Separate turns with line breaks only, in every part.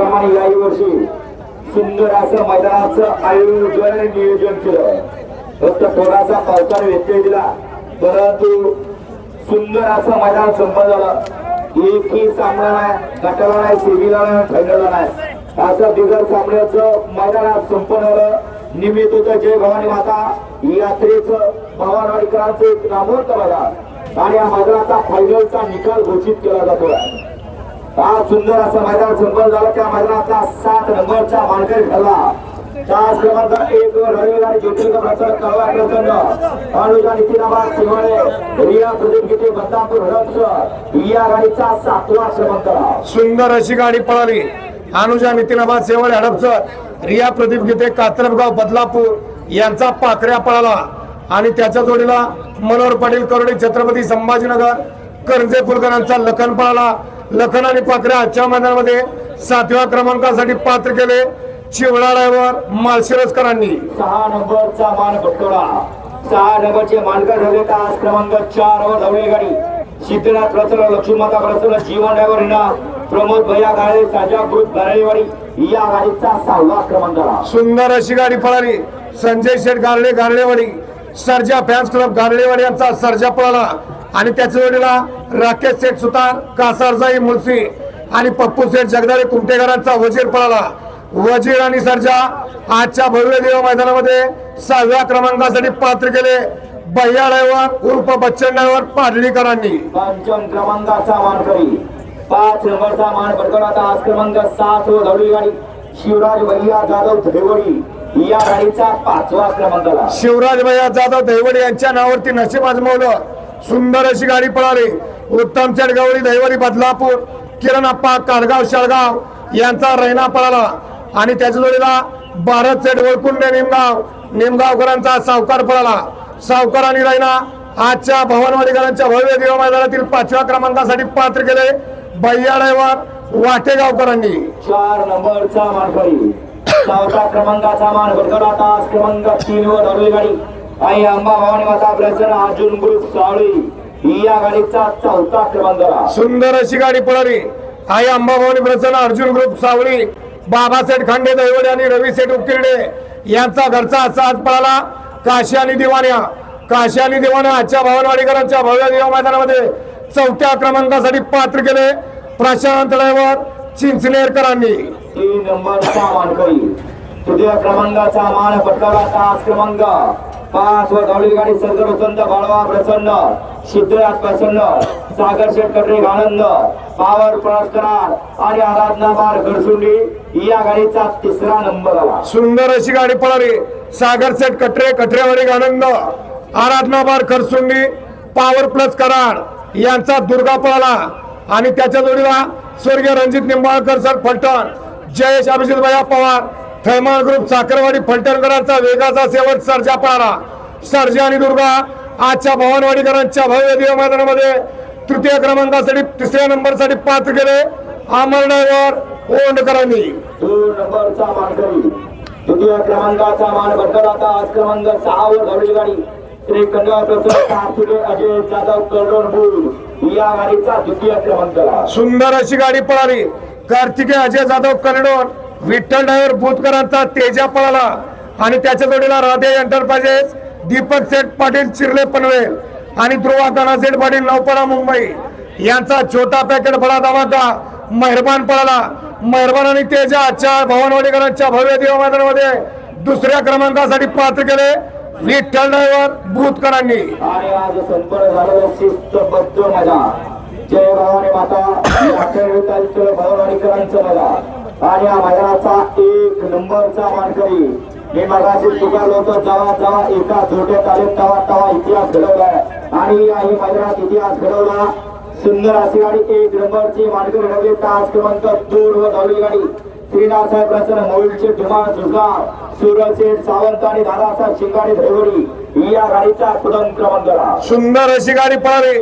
त्याप्रमाणे याही वर्षी सुंदर असं मैदानाचं आयोजन आणि नियोजन केलं. फक्त थोडासा पावसाने व्यत्यय दिला परंतु सुंदर असं मैदान संपन्न झालं. एकही सामना नाही गटाला नाही सेमीला नाही फायनलला नाही. असं बिगर सामन्याचं मैदानात संपन्न झालं. निमित्त होतं जय भवानी माता. यात्रेचं भवानवाडीकरांचं एक नामवंत मैदान. आणि या मैदानाचा फायनलचा निकाल घोषित केला जातो फार सुंदर असं मैदान संपन्न झालं. त्या मैदानातला सात नंबरचा मानकरी ठरला. तास क्रमांक एक वर रविवारी ज्योतिर्लिंग प्रसाद कळवा प्रसन्न. अनुजा नितीनाबाद सिंहळे रिया प्रदीप गीते बदनापूर हडपसर या गाडीचा सातवा क्रमांक.
सुंदर अशी गाडी पळाली. अनुजा नितीनाबाद सेवळे हडपसर रिया प्रदीप गीते कात्रपगाव बदलापूर यांचा पाखऱ्या पळाला. आणि त्याच्या जोडीला मनोहर पाटील करोडे छत्रपती संभाजीनगर करंजे फुलकरांचा लखन पळाला. लखन आणि पाखऱ्या आजच्या मैदानामध्ये सातव्या क्रमांकासाठी पात्र केले. चिवळा ड्रायव्हर माळशिरसकरांनी.
सहा नंबरचा मान पटकवला सहा नंबरचे मानकर ठरले तास क्रमांक चार वर धावली गाडी. सिद्धनाथ प्रसन्न लक्ष्मीमाता प्रसन्न जीवन ड्रायव्हर हिना प्रमोद भैया गाळे साजा ग्रुप गारळेवाडी या गाडीचा सहावा क्रमांक आला.
सुंदर अशी गाडी पळाली. संजय शेठ गारडे गारडेवाडी. सर्जा फॅन्स क्लब गारडेवाडी यांचा सर्जा पळाला. आणि त्याच्या जोडीला राकेश शेठ सुतार कासारजाई मुळशी आणि पप्पू शेठ जगदाळे कुमटेकरांचा वजीर पळाला. वजीर आणि सर्जा आजच्या भव्य देव मैदानामध्ये सहाव्या क्रमांकासाठी पात्र केले. भैया ड्रायव्हर उर्फ बच्चन ड्रायव्हर पाडळीकरांनी.
पंचम क्रमांकाचा मानकरी. पाच नंबरचा मान पटकवला तास क्रमांक सात वर धावली गाडी. शिवराज भैया जाधव धैवडी या गाडीचा पाचवा क्रमांक.
शिवराज भैया जाधव दैवडी यांच्या नावावरती नशीब आजमावलं. सुंदर अशी गाडी पळाली. उत्तम चडगावडी दैवारी बदलापूर किरण अप्पा शेळगाव शाळगाव यांचा रैना पळाला. आणि त्याच्या जोडीला भारत सेठ वळकुंडे निमगाव निमगावकरांचा सावकार पळाला. सावकार आणि रैना आजच्या भवनवाडीकरांच्या भव्य देव मैदानातील पाचव्या क्रमांकासाठी पात्र केले भैया ड्रायव्हर वाटेगावकरांनी.
चार नंबरचा मार्ग चौथा क्रमांकाचा मार्ग पटकवला तास क्रमांक तीन वर गाडी. आई अंबा भवानी माता प्रसन्न अर्जुन ग्रुप सावळी या गाडीचा चौथा क्रमांक.
सुंदर अशी गाडी पळाली. आई अंबाभवानी प्रसन्न अर्जुन ग्रुप सावळी बाबासेठ खांडे दैवडे आणि रवी सेठ उकिरडे यांचा घरचा असा आज पळाला. काशी आणि दिवाण्या. काशी आणि दिवाण्या आजच्या भवनवाडीकरांच्या भव्य देव मैदानामध्ये चौथ्या क्रमांकासाठी पात्र केले. प्रशांत ड्रायव्हर चिंचनेरकरांनी
तीन नंबरचा मानकरी. तृतीय क्रमांकाचा मान पटकावला तास क्रमांक. पाच वर धावली गाडी सरदार वसंत बाळवा प्रसन्न सिद्धनाथ प्रसन्न सागर शेठ आनंद पावर प्रवास आणि आराधना बार गडसुंडी या गाडीचा तिसरा नंबर आला.
सुंदर अशी गाडी पळाली. Sagar set Katre Katrewadi Anand Aradhana bar Kharsundi power plus Karad यांचा दुर्गा पळाला. आणि त्याच्या जोडीला स्वर्गीय रणजित निंबाळकर सर फलटण जयेश अभिजित भैया पवार थैमान ग्रुप साखरवाडी फलटणकरांचा वेगाचा शेवट सर्जा पळाला सर्जा आणि दुर्गा आजच्या भवानवाडीकरांच्या भव्य देव मैदानामध्ये तृतीय क्रमांकासाठी तिसऱ्या नंबरसाठी पात्र केले अमर ड्रायव्हर ओंडकरांनी.
दोन नंबरचा मानकरी. तृतीय क्रमांकाचा मान भटकला तास क्रमांक सहा वर धावली गाडी. श्री प्रसन्न कार्तिके अजय जाधव या गाडीचा द्वितीय क्रमांक.
सुंदर अशी गाडी पळाली. कार्तिके अजय जाधव कन्नडोन विठ्ठल ड्रायव्हर भूतकरांचा तेजा पळाला आणि त्याच्या जोडीला राधे एंटरप्राइजेस दीपक सेठ पाटील चिरले पनवेल आणि ध्रुवा काना सेठ पाटील नौपडा मुंबई. यांचा छोटा पॅकेट बडा धमाका. मेहरबान पळाला. मेहरबान आणि तेजा आजच्या भवनवाडीकरांच्या भव्य देव मैदानामध्ये दुसऱ्या क्रमांकासाठी पात्र केले विठ्ठल ड्रायव्हर भूतकरांनी
आणि आज संपन्न झालेलं शिस्तबद्ध मैदान जय भवानी माता. अखेर भवनवाडीकरांचं मैदान आणि या मैदानाचा एक नंबरचा मानकरी. मी मगाशी चुकालो होतो जेव्हा जेव्हा एका जोड्यात आले तेव्हा तेव्हा इतिहास घडवलाय आणि याही मैदानात इतिहास घडवला. सुंदर अशी गाडी एक नंबरची मानकरी ठरली. तास क्रमांक दोन व धावली गाडी. श्रीनाथसाहेब प्रसन्न मोहिलचे धुमाळ सुजगाव सूरज सावंत आणि दादासाहेब शिंगाडी धैवडी या गाडीचा प्रथम क्रमांक
सुंदर अशी गाडी पळावी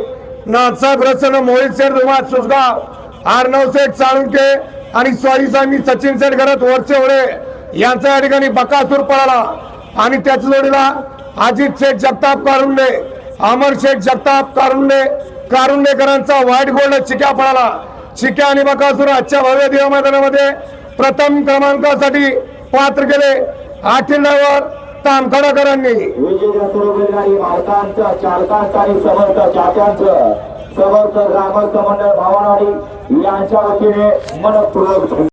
नाथसाहेब प्रसन्न मोहित सेठ धुमाळ सुसगाव आर्नव शेठ चाळुंके आणि स्वारी स्वामी सचिन सेठ घरात वरचे ओळे यांचा या ठिकाणी बकासूर पळाला. आणि त्याच्या जोडीला अजित शेठ जगताप कारुंडे अमर शेठ जगताप कारुंडे कारुंडेकरांचा व्हाईट गोल्ड चिक्या पळाला. चिक्या आणि बकासूर आजच्या भव्य देव मैदानामध्ये प्रथम क्रमांकासाठी पात्र केले. आठील ड्रायव्हर तामखडाकरांनी
सर्व समस्त ग्रामस्थ मंडळ भावनवाडी यांच्या वतीने मनपूर्वक